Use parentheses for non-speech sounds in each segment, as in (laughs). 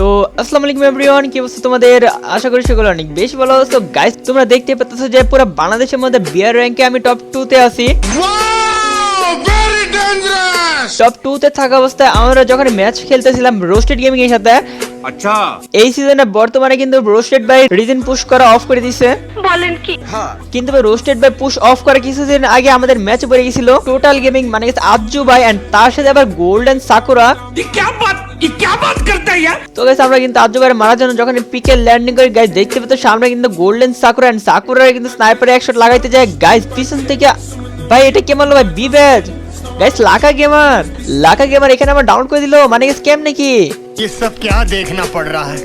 তো আসসালামু আলাইকুম এভরিওয়ান কি অবস্থা তোমাদের? আশা করি সকলে অনেক বেশি ভালো তো গাইস তোমরা দেখতে পাচ্ছ যে পুরো বাংলাদেশের মধ্যে বিয়ার র্যাঙ্কে আমি টপ টুতে আছি। টপ টুতে থাকা অবস্থায় আমরা যখন ম্যাচ খেলতেছিলাম রোস্টেড গেমিং এর সাথে আচ্ছা। এই সিজনে বর্তমানে কিন্তু রোস্টেড বাই রিজন পুশ করা অফ করে দিয়েছে বলেন কি? হ্যাঁ। কিন্তু রোস্টেড বাই পুশ অফ করা কিছুদিন আগে আমাদের ম্যাচ পড়ে গিয়েছিল টোটাল গেমিং মানে আজু ভাই এন্ড তার সাথে আবার গোল্ডেন সাকুরা কি বাত बात ये क्या बात करता है यार তো গাইস আমরা কিন্তু আজ্জু ভাই মারার জন্য যখন পিকে ল্যান্ডিং করি গাইস দেখতে পেতো সামনে কিন্তু গোল্ডেন সাকুরা এন্ড সাকুরা কিন্তু স্নাইপারে একশট লাগাইতে যায় গাইস পিছন থেকে ভাই এটা কে মারলো ভাই B batch guys Laka gamer Laka gamer এখানে আমার ডাউন করে দিলো মানে স্ক্যাম নাকি ये सब क्या देखना पड़ रहा है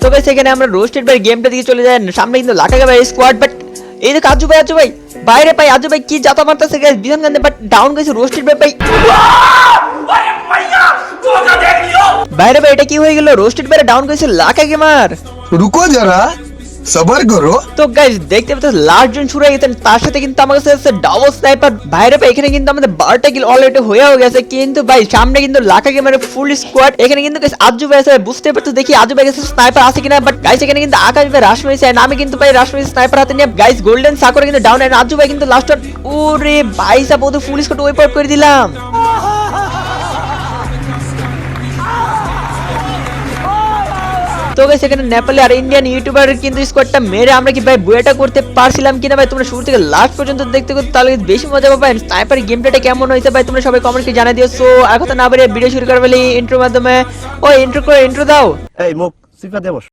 তো গাইস এখানে আমরা রোস্টেড বাই গেমটা দিকে চলে যাই সামনে কিন্তু লাকা গেমার স্কোয়াড বাট এই দেখো আজু ভাই আজু ভাই বাইরে পাই আজু ভাই কি জাতা মারতেছে গাইস বিধান গান্ধে বাট ডাউন গেছে রোস্টেড বাই পাই বাইরে ভাই কি হয়ে গেল? রোস্টেড বাইরে ডাউন করেছে রুকো যারা সবার করো। তো গাইস দেখতে পাচ্ছ লাস্ট জন গেছেন তার সাথে কিন্তু আমার কাছে আছে ডাবল স্নাইপার বাইরে এখানে কিন্তু আমাদের কিল অলরেডি গেছে কিন্তু ভাই সামনে কিন্তু লাখা ফুল স্কোয়াড এখানে কিন্তু গাইস আজু ভাই আছে বুঝতে পারছ দেখি আজু ভাই কাছে স্নাইপার আছে কিনা বাট গাইস এখানে কিন্তু আকাশ ভাই রাশ মেরেছে আমি কিন্তু ভাই রাশ স্নাইপার হাতে নিয়ে গাইস গোল্ডেন কিন্তু ডাউন এন্ড আজু ভাই কিন্তু লাস্ট ওরে ভাই সাপ ওদের ফুল স্কোয়াড ওয়েপ আউট করে দিলাম। তো গাইস এখানে নেপালি আর ইন্ডিয়ান ইউটিউবার কিন্তু স্কোয়াডটা মেরে আমরা কি ভাই বুয়েটা করতে পারছিলাম কিনা ভাই তোমরা শুরু থেকে লাস্ট পর্যন্ত দেখতে করতে তাহলে বেশি মজা পাবে স্নাইপার গেম প্লেটা কেমন হয়েছে ভাই তোমরা সবাই কমেন্টে জানিয়ে দিও সো এখন তো না বেরিয়ে ভিডিও শুরু করে ফেলি ইন্ট্রোর মাধ্যমে ও ইন্ট্রো করে ইন্ট্রো দাও এই মুখ সিফা দেবস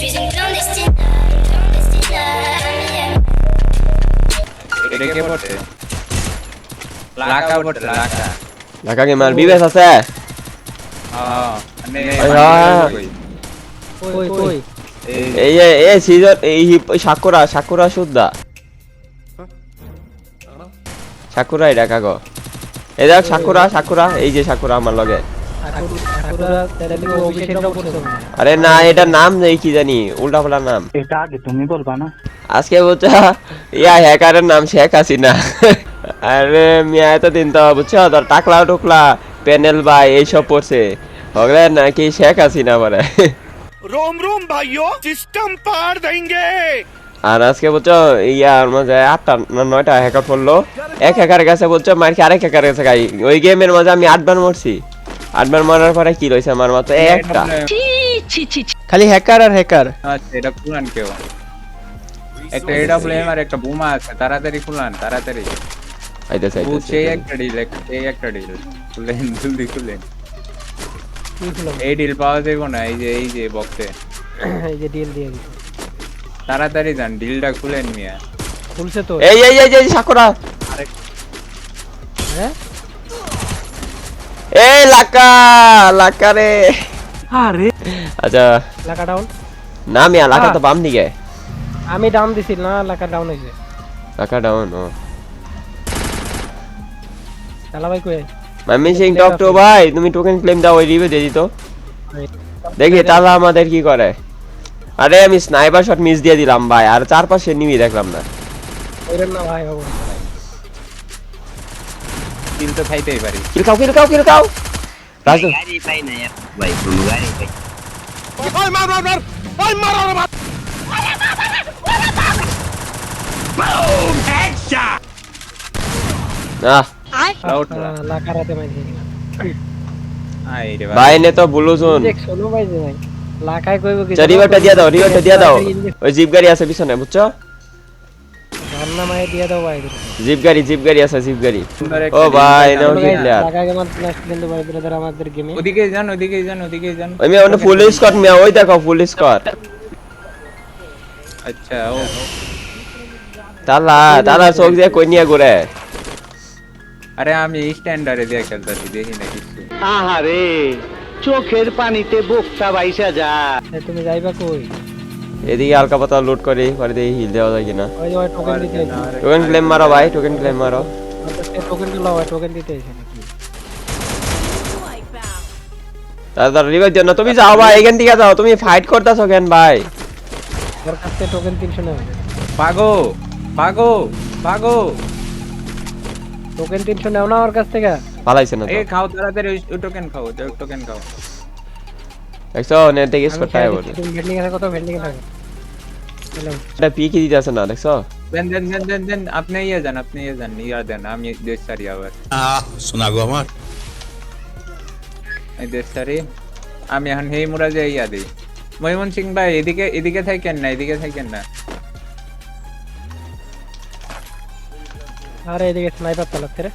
suis une মানে ওই হ্যাঁ। কই কই এই এই সিজন এই হিপ- ওই সাকুরা সাকুরা সুদ্দা সাকুরা এটা কাগো এই দেখ সাকুরা সাকুরা এই যে সাকুরা আমার লগে। আরে না এটা নাম নেই কি জানি উল্টা পাল্টা নাম। এটা আগে তুমি বলবা না। আজকে বলছো ইয়া হ্যাকারের নাম শেখ হাসিনা। আরে মিয়া এত দিন তো বুঝছ? তোর টাকলা টুকলা প্যানেল বা এইসব পড়ছে। হগলে নাকি শেখ হাসিনা মানে রোম রোম ভাইও সিস্টেম পার দেঙ্গে আর আজকে বলছো আর মাঝে আটটা না নয়টা হ্যাকার পড়ল। এক হ্যাকার কাছে বলছো মার কি আরেক হ্যাকার কাছে গাই ওই গেমের মাঝে আমি আটবার মরছি। আটবার মরার পরে কি রয়েছে আমার মতো একটা। খালি হ্যাকার আর হ্যাকার আচ্ছা এটা কুলান কেউ। একটা এডাব্লিউএম আর একটা বোমা আছে তাড়াতাড়ি কুলান তাড়াতাড়ি। আইতেছে ও সেই একটা ডিল সেই একটা ডিল খুলেন জলদি খুলেন এই ডিল পাওয়া যাবে না এই যে এই যে বক্সে এই যে ডিল দিয়ে দিই তাড়াতাড়ি যান ডিলটা খুলেন মিয়া। খুলছে তো। এই এই এই এই সাকুরা। হ্যাঁ? এই লাকা লাকা রে। আরে। আচ্ছা। লাকা ডাউন না মিয়া লাকা তো বাম দিকে। আমি ডাউন দিছি না লাকা ডাউন হইছে। লাকা ডাউন ও। চালা ভাই কই মামি সিং টক টু ভাই তুমি টোকেন ক্লেম দাও ওই রিভিউ দিয়ে দিত দেখি তাহলে আমাদের কি করে? আরে আমি স্নাইপার শট মিস দিয়ে দিলাম ভাই আর চারপাশে নিবি দেখলাম না। না ভাই ডিল তো খাইতেই পারি। কিল খাও কিল খাও কিল খাও। রাজু আহ। লাউড রে ভাই নে তো বুলু শুন দেখ শোনো ভাই যে ভাই লাকায় কইব কি রিভারটা দিয়ে দাও রিভারটা দিয়ে দাও। ওই জিপ গাড়ি আছে পিছনে বুঝছ? রান্না মায়ে দিয়ে দাও ভাই জিপ গাড়ি জিপ গাড়ি আছে জিপ গাড়ি। ও ভাই নাও দেখানো কি যায়। প্লেয়ার লাকা গেমার লাস্ট কিন্তু ভাই ব্রাদার আমাদের গেমে ওদিকে যান ওদিকে যান ওদিকে যান। ওই মেয়ে ফুল স্কট মেয়ে ওই দেখো ফুল স্কট আচ্ছা ও। তালা তালা চোখ দিয়ে কই নিয়ে ঘুরে? আরে আমি স্ট্যান্ডার্ডে দিয়ে খেলতেছি দেখি না কিছু। আহারে চোখের পানিতে বোকটা বাইসা যা। তুমি যাইবা কই? এদিকে হালকা পাতলা লুট করি পরে দেখি হিল দেওয়া যায় কিনা। ওই ওই টোকেন দিতে টোকেন ক্লেম মারো ভাই টোকেন ক্লেম মারো। টোকেনগুলো ওই টোকেন দিতে এসে নাকি? তাড়াতাড়ি রিভাইভ দিও না। তুমি যাও ভাই এখান থেকে যাও। তুমি ফাইট করতেছো কেন ভাই? ওর কাছ টোকেন 300 নেবে পাগো পাগো পাগো। টোকেন তিনশো নেও না আমার কাছ থেকে। পালাইছে না এই খাও তাড়াতাড়ি ওই- ওই টোকেন খাও ওই টোকেন খাও। দেখছ নেট আমি স্কোর খেয়ে বলে। ভেন্ডিং আছে কত ভেন্ডিং থাকে এলাম। এটা পি কি দিতেছে না দেখছ? দেন দেন দেন দেন দেন আপনি ইয়ে যান আপনি ইয়ে যান ইয়া দেন আমি দেশ সারি আবার শোনা গো আমার। এই দেশ সারি আমি এখন হেই মুরা যে ইয়া দিই। ময়মন সিং ভাই এদিকে এদিকে থাকেন না এদিকে থাকেন না। আরে এদিকে স্নাইপার চালাচ্ছে রে।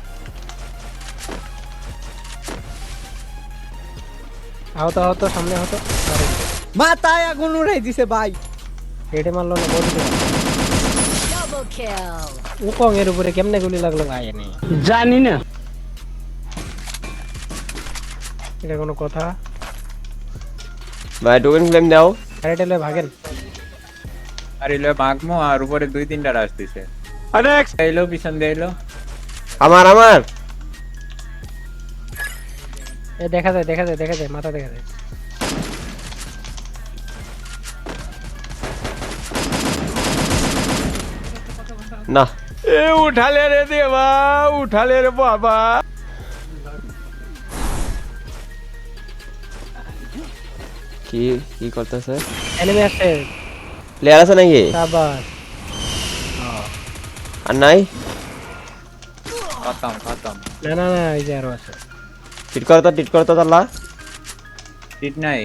আহত আহত সামনে আহত। আরে। মাথায় আগুন উড়াই দিছে ভাই। হেডে মারলো না উকং এর উপরে কেমনে গুলি লাগল ভাই এনে। জানি না। এটা কোনো কথা? ভাই টোকেন ক্লেম দাও। আরে টেলে ভাগেন। আর এলো মাগমো আর উপরে দুই তিনটা রাস দিছে। এলো পিছন দিয়ে এলো আমার আমার। এ দেখা যায় দেখা যায় দেখা যায় মাথা দেখা যায়। না। এ উঠালে রে দেবা উঠালে রে বাবা। কি কি করতেছে? এনিমি আসছে প্লেয়ার আছে নাকি? সাবাস আর নাই খতম খতম না না না এই যে আরও আছে টিট করতো টিট করতো তাল্লা ঠিক নাই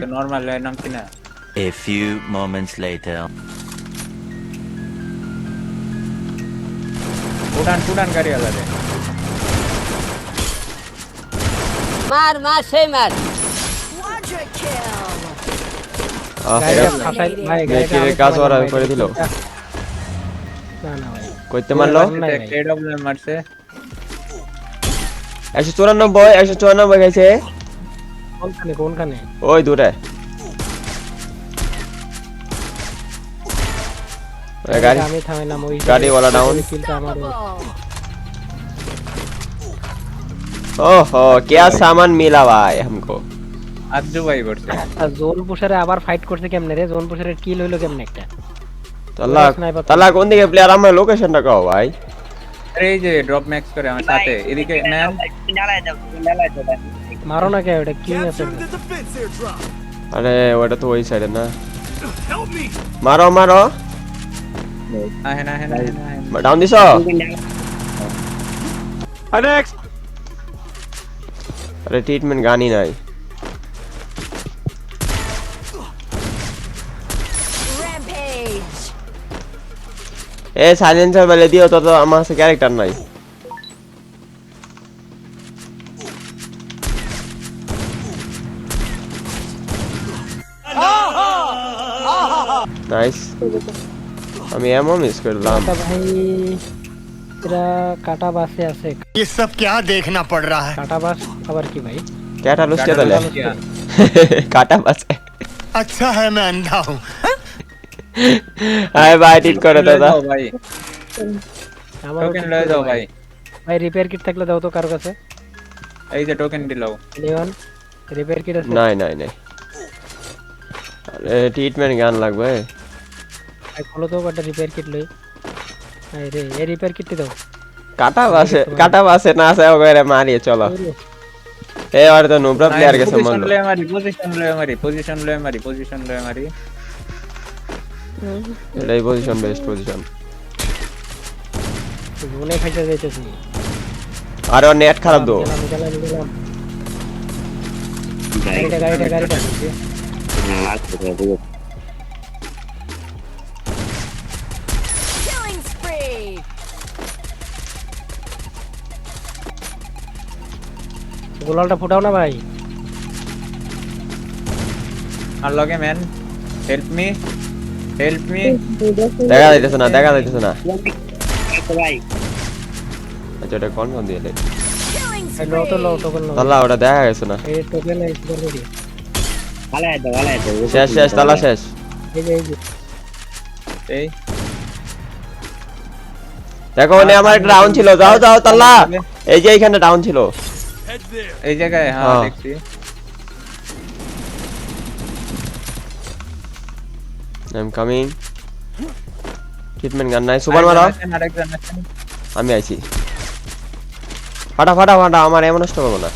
তো নর্মাল নাম কি না A few moments later. উড়ান টুডান গাড়ি আলাদা মার মার সেই মার এটা ফাঁসাই ভাই আমি কাজ করে দিল। না না ভাই কইতে মারলো নাই ভাই। এডব্লিউ মারছে একশো চুরানব্বই একশো চুরানব্বই গেছে কোনখানে কোনখানে ওই দূরে ওই গাড়ি আমি থামাইলাম ওই গাড়িওয়ালা down। কিলটা আমার ओहो क्या सामान मिला भाई हमको আজু ভাই করছে আর জোন পুষারে আবার ফাইট করছে কেমনে রে জোন পুষারে কিল হইলো কেমনে একটা তালা Sniper। তালা কোন দিকে প্লেয়ার আমার লোকেশনটা কও ভাই আরে এই যে ড্রপ ম্যাক্স করে আমার সাথে এদিকে ম্যান মারো না কে ওটা কিং আছে আরে ওটা তো ওই সাইডে না মারো মারো আহে না আহে না আহে না, আহে না। ডাউন দিছ আরে ট্রিটমেন্ট গানই নাই এ সাইলেন্সার বলে দিও তো তো আমার কাছে ক্যারেক্টার নাই নাইস আমি এমন মিস করলাম কাটা ভাই এরা কাটা বাসে আছে ये सब क्या देखना पड़ रहा है কাটা বাস আবার কি ভাই ক্যাটা লুচকে তাহলে क्या? কাটা বাসে (laughs) अच्छा है मैं अंधा हूँ আয় ভাই ঠিক করে দাদা ভাই। আমার টোকেন লয়ে যাও ভাই। ভাই। রিপেয়ার কিট থাকলে দাও তো কারও কাছে। এই যে টোকেন দিলাও নিওন রিপেয়ার কিট আছে? নাই নাই নাই। আরে ট্রিটমেন্ট গান লাগবে। ভাই খোলো তো একটা রিপেয়ার কিট লই। এই রে এই রিপেয়ার কিটটি দাও। কাটা বাসে কাটা বাসে না আসে ওকে মারিয়ে চলো। এ আর তো নুবরা প্লেয়ার গেছে পজিশন মন্দ লয়ে মারি পজিশন লয়ে মারি পজিশন লয়ে মারি পজিশন লয়ে মারি। এটাই পজিশন বেস্ট পজিশন জোনে খাইতে যাইতেছি। আরে নেট খারাপ গাড়িটা গাড়িটা গাড়িটা গোলালটা ফুটাও না ভাই। আর লগে man help me help me দেখা যাইতেছে না দেখা যাইতেছে না। আচ্ছা ওটা কোন কোন দিয়ে তো. টোকেন তালা ওটা দেখা গেছে না। এই টোকেন এই সুপার করি শেষ শেষ তালা শেষ। এই দেখো মানে আমার একটা ডাউন ছিল। যাও যাও তাল্লা এই যে এইখানে ডাউন ছিল। এই জায়গায় হ্যাঁ হ্যাঁ। দেখছি। আই এম কামিং ট্রিটমেন্ট গান নাই সুপার মারো। আমি আইছি। ফাটা ফাটা ফাটা আমার এমন নষ্ট করব না।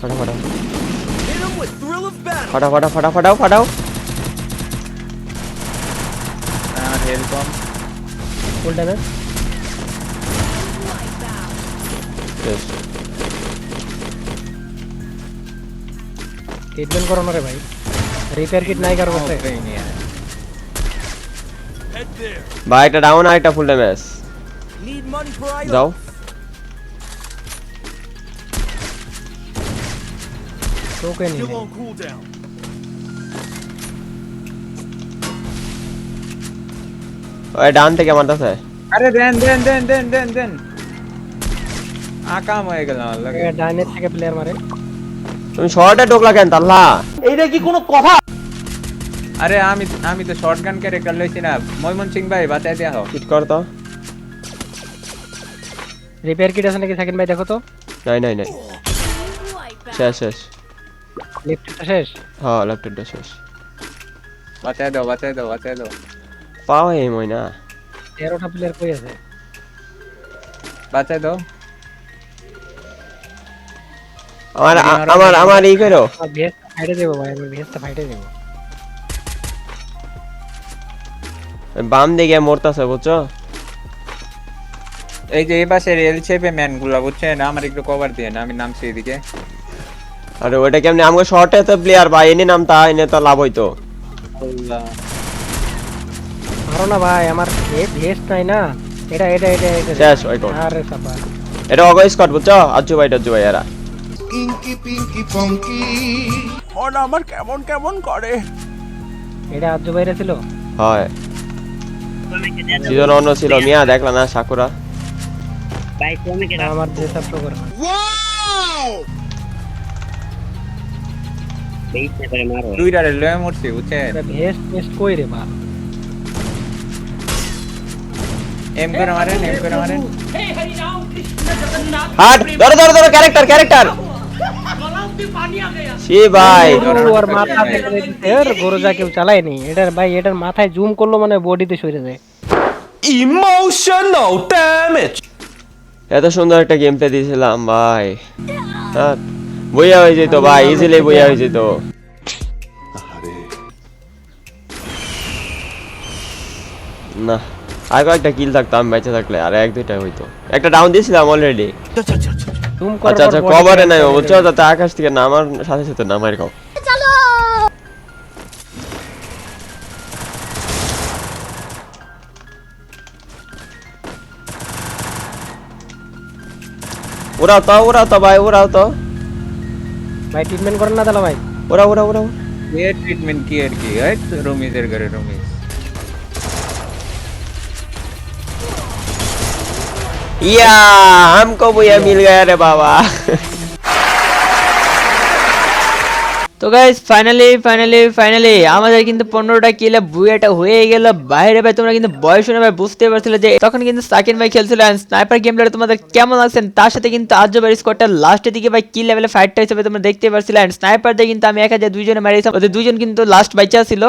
ফাটা ফাটা। ফাটা ফাটা ফাটা ফাটাও ফাটাও। ফুল ড্যামেজ ট্রিটমেন্ট করো না রে ভাই। রিপেয়ার কিট নাই কারও কাছে। ভাই একটা ডাউন আর একটা ফুল ড্যামেজ যাও। তোকে নিয়ে। নে। ওই ডান থেকে মারতেছে। আরে দেন দেন দেন দেন দেন দেন। আকাম হয়ে গেল আমার লাগে ডাইনের থেকে প্লেয়ার মারে। তুমি শর্টে ঢোকলা কেন তাল্লা? আরে আমি আমি তো শর্ট গান ক্যারেক্টার লইছি না। ময়মন সিং ভাই বাঁচাই দেয়া হোক হিট কর তো। রিপেয়ার কিট আছে নাকি? সেকেন্ড ভাই দেখো তো। নাই নাই নাই। শেষ শেষ। লিফটটা শেষ? হ্যাঁ ল্যাপটপটা শেষ। বাঁচাই দাও বাঁচাই দাও বাঁচাই দাও। পাও এই মই না তেরোটা প্লেয়ার কই আছে? বাঁচাই দাও। আমার আমার আমার ই করো। ভেস্টটা ফাইটে দেবো ভাই আমি ভেস্টটা ফাইটে দেবো। বাম দিকে মরতাছে বুঝছ? এই যে এই পাশে রেল শেপে ম্যানগুলা বুঝছেন আমার একটু কভার দিয়ে না আমি নামছি এদিকে। আরে ওইটা কেমনি? আমাকে শর্টে তো প্লেয়ার ভাই এনে নামতা এনে তো লাভ হইতো। আল্লাহ। মারো না ভাই আমার ভেস্ট নাই না? এটা এটা এটা এটা। শেষ ওই কোন আরে সাপা। এটা অগো স্কট বুঝছ? আজু ভাই টাজু ভাই এরা। পিঙ্কি পিঙ্কি পঙ্কি মন আমার কেমন কেমন করে? এটা আজু ভাইরা ছিল? হয়। সিজন অন্য ছিল। মিয়া দেখলা না সাকুরা। না, আমার ড্রেস আপ করে। দুইটা রে লয়ে মরছি বুঝছেন? এটা ভেস্ট ভেস্ট কই রে বা এম করে মারেন এম করে মারেন। হাট ধরো ধরো ধরো ক্যারেক্টার ক্যারেক্টার সি ভাই। ওর মাথা থেকে দিতে আর গরু যা কেউ চালায়নি এটার ভাই এটার মাথায় জুম করল মানে বডিতে সরে যায়। ইমোশনাল ড্যামেজ এত সুন্দর একটা গেম প্লে দিয়েছিলাম ভাই। বইয়া হয়ে যেত ভাই ইজিলি বইয়া হয়ে যেত। না আর কয়েকটা কিল থাকতাম বেঁচে থাকলে আর এক দুইটা হইতো। একটা ডাউন দিয়েছিলাম অলরেডি জুম আচ্ছা আচ্ছা কভারে নাই বুঝছ যাতে আকাশ থেকে নামার সাথে সাথে নামার কম উড়াও তো উড়াও তো ভাই উড়াও তো। ভাই ট্রিটমেন্ট করেন না তাহলে ভাই। ওরা ওরা উড়াও এ ট্রিটমেন্ট কি আর কি তো রমিজের ঘরে রমিজ। या हमको भैया मिल गया रे बाबा তো গাইস ফাইনালি ফাইনালি ফাইনালি আমাদের কিন্তু পনেরোটা কিলে বুয়েটা হয়ে গেল বাইরে ভাই তোমরা কিন্তু বয়স শুনে ভাই বুঝতে পারছিলে যে তখন কিন্তু সাকিন ভাই খেলছিল স্নাইপার গেম প্লে তোমাদের কেমন লাগছে তার সাথে কিন্তু আজ ভাই স্কোরটা লাস্টের দিকে ভাই কি লেভেলে ফাইটটা হিসেবে তোমরা দেখতে পারছিলে স্নাইপার দিয়ে কিন্তু আমি এক হাজার দুইজনে মারিয়েছিলাম ওদের দুইজন কিন্তু লাস্ট বাইচা ছিল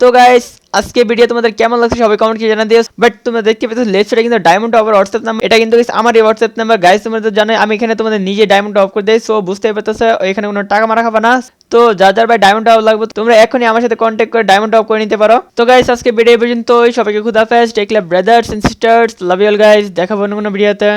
তো গাইস আজকে ভিডিও তোমাদের কেমন লাগছে সবাই কমেন্ট করে জানা দিও। বাট তোমরা দেখতে পেতো লেফট সাইডে কিন্তু ডায়মন্ড অফ হোয়াটসঅ্যাপ নাম্বার এটা কিন্তু আমার এই হোয়াটসঅ্যাপ নাম্বার গাইস তোমরা তো জানো আমি এখানে তোমাদের নিজে ডায়মন্ড অফ করে দেই সো বুঝতে পারতেছো এখানে কোনো টাকা মারা খাবে না। তো যার যার ভাই ডায়মন্ড অফ লাগবে, তোমরা এখনই আমার সাথে কন্ট্যাক্ট করে ডায়মন্ড অফ করে নিতে পারো। তো গাইস আজকে ভিডিও পর্যন্ত সবাইকে খুদাফেজ take love brothers and sisters love you all guys দেখাবো অন্য কোনো ভিডিওতে.